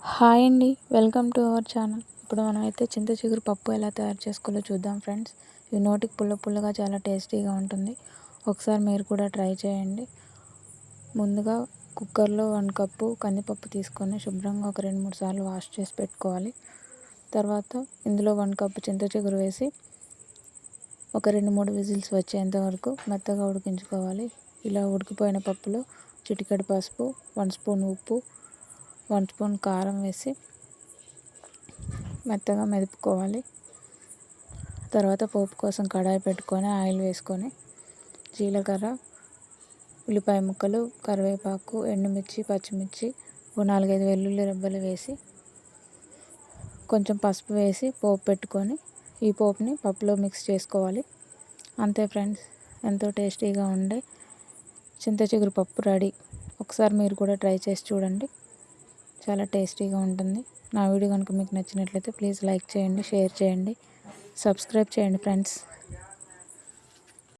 Hi అండి. Welcome to our channel. ఇప్పుడు మనం అయితే చింత చిగురు పప్పు ఎలా తయారు చేసుకోవాలో చూద్దాం ఫ్రెండ్స్. ఇవి నోటికి పుల్ల పుల్లగా చాలా టేస్టీగా ఉంటుంది. ఒకసారి మీరు కూడా ట్రై చేయండి. ముందుగా కుక్కర్లో వన్ కప్పు కందిపప్పు తీసుకొని శుభ్రంగా ఒక రెండు మూడు సార్లు వాష్ చేసి పెట్టుకోవాలి. తర్వాత ఇందులో వన్ కప్పు చింత చిగురు వేసి ఒక రెండు మూడు విజిల్స్ వచ్చేంత వరకు మెత్తగా ఉడికించుకోవాలి. ఇలా ఉడికిపోయిన పప్పులో చిటికెడు పసుపు వన్ స్పూన్ ఉప్పు వన్ స్పూన్ కారం వేసి మెత్తగా మెదుపుకోవాలి. తర్వాత పోపు కోసం కడాయి పెట్టుకొని ఆయిల్ వేసుకొని జీలకర్ర ఉల్లిపాయ ముక్కలు కరివేపాకు ఎండుమిర్చి పచ్చిమిర్చి ఓ నాలుగైదు వెల్లుల్లి రెబ్బలు వేసి కొంచెం పసుపు వేసి పోపు పెట్టుకొని ఈ పోపుని పప్పులో మిక్స్ చేసుకోవాలి. అంతే ఫ్రెండ్స్ ఎంతో టేస్టీగా ఉండే చింత చిగురు పప్పు రెడీ. ఒకసారి మీరు కూడా ట్రై చేసి చూడండి. చాలా టేస్టీగా ఉంటుంది. నా వీడియో కనుక మీకు నచ్చినట్లయితే ప్లీజ్ లైక్ చేయండి షేర్ చేయండి సబ్స్క్రైబ్ చేయండి ఫ్రెండ్స్.